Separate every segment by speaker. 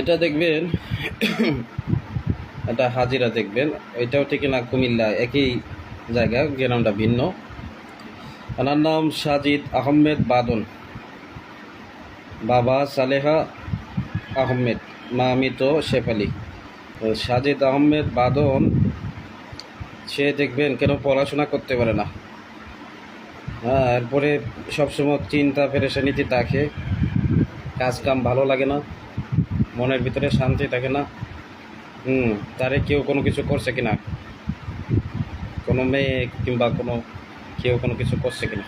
Speaker 1: এটা দেখবেন, এটা হাজিরা দেখবেন। এটাও ঠিক না, কুমিল্লা, একই জায়গা, গ্রামটা ভিন্ন। ওনার নাম সাজিদ আহমেদ বাদন। বাবা সালেহা আহমেদ, মা মৃত শেফালি সাজিদ আহমেদ বাদন, সে দেখবেন কেন পড়াশোনা করতে পারে না। হ্যাঁ এরপরে সবসময় চিন্তা পেরেশানিতে থাকে। কাজ কাম ভালো লাগে না। মনের ভিতরে শান্তি থাকে না। হুম, তারে কেউ কোনো কিছু করছে কিনা? কোনো মেয়ে কিংবা কোনো কেউ কোনো কিছু করছে কিনা?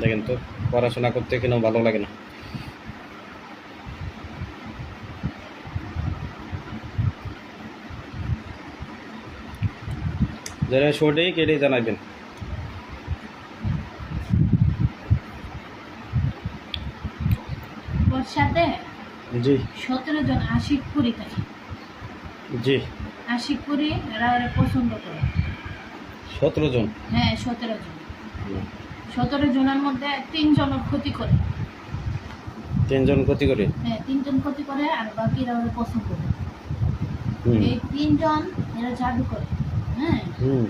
Speaker 1: দেখেন তো, পড়াশোনা করতে কিনা ভালো লাগে না। যারা সঠিক এটাই জানাবেন
Speaker 2: সাথে
Speaker 1: জি।
Speaker 2: সতেরো জন আশিকপুরি থাকে।
Speaker 1: জি।
Speaker 2: আশিকপুরি এরা ওরা পছন্দ করে।
Speaker 1: সতেরো জন?
Speaker 2: হ্যাঁ সতেরো জন। সতেরো জনের মধ্যে তিনজনের ক্ষতি করে।
Speaker 1: তিনজন ক্ষতি করে?
Speaker 2: হ্যাঁ তিনজন ক্ষতি করে আর বাকিরা ওরা পছন্দ করে। এই তিনজন এরা জাদু করে হ্যাঁ।
Speaker 1: হুম।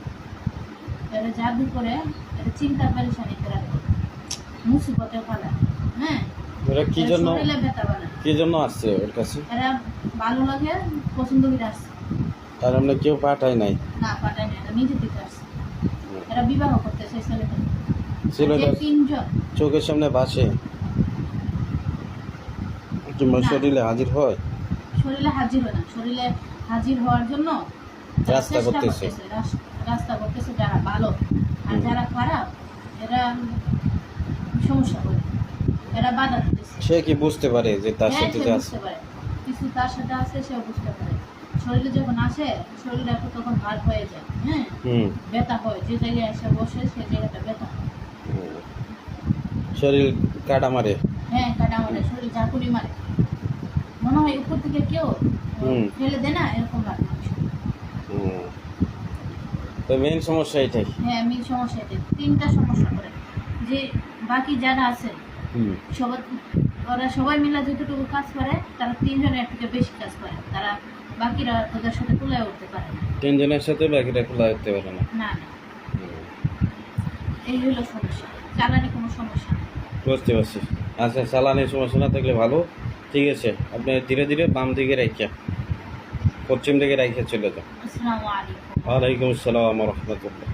Speaker 2: এরা জাদু করে এরা চিন্তা পেরেশানিতে রাখে মুসিবতে পালা হ্যাঁ।
Speaker 1: ওরা কি জন্য
Speaker 2: শরীরে ব্যথা বানায়।
Speaker 1: কি জন্য আসছে ওর কাছে?
Speaker 2: এরা ভালো লাগে পছন্দ করে আসছে।
Speaker 1: আর আমরা কেউ পাঠাই নাই?
Speaker 2: না পাঠায় না এরা নিজে আসছে। এরা বিবাহ করতে চাই ছেলেটা।
Speaker 1: ছেলেটা
Speaker 2: তিনজন।
Speaker 1: চোখের সামনে বাসে
Speaker 2: না।
Speaker 1: শরীরে হাজির হয়?
Speaker 2: শরীরে হাজির হয় না। শরীরে হাজির হওয়ার জন্য
Speaker 1: রাস্তা করতেছে।
Speaker 2: রাস্তা করতেছে যারা ভালো। আর যারা খারাপ এরা সমস্যা করে। এরা বাধা
Speaker 1: সে কি বুঝতে পারে যে তার
Speaker 2: হ্যাঁ,
Speaker 1: সাথে
Speaker 2: সে
Speaker 1: যে আছে?
Speaker 2: বুঝতে পারে। কিছু তার সাথে আছে সেও বুঝতে পারে। শরীরে যখন আসে শরীরে একটু তখন ভার হয়ে যায় হ্যাঁ?
Speaker 1: হুম।
Speaker 2: ব্যথা হয় যে জায়গায় এসে বসে সে জায়গাটা ব্যথা হয়।
Speaker 1: হুম। শরীর কাটা মারে?
Speaker 2: হ্যাঁ কাটা মারে শরীর ঝাঁকুনি মারে। মনে হয় উপর থেকে কেউ
Speaker 1: হুম।
Speaker 2: ফেলে দেয় না এরকম লাগে।
Speaker 1: হুম। তো মেন সমস্যা এটাই?
Speaker 2: হ্যাঁ আমি সমস্যা এটাই। তিনটা সমস্যা করে। যে বাকি যারা আছে
Speaker 1: হুম।
Speaker 2: সবার ওরা সবাই মিলে যতটুকু কাজ করে তারা তিনজনের থেকে বেশি কাজ করে। তারা বাকিরা ওদের সাথে তুলে উঠতে পারে না।
Speaker 1: তিনজনের সাথে বাকিটা খোলা করতে পারে না?
Speaker 2: না না। এই হলো সমস্যা। চালানি কোনো সমস্যা
Speaker 1: বুঝতে পারছি। আচ্ছা চালানের সমস্যা না থাকলে ভালো। ঠিক আছে আপনি ধীরে ধীরে বাম দিকে রাখিয়া পশ্চিম দিকে রাখিয়া চলে যান।
Speaker 2: আসসালামু আলাইকুম।
Speaker 1: ওয়ালাইকুম আসসালাম রহমতুল্লাহ।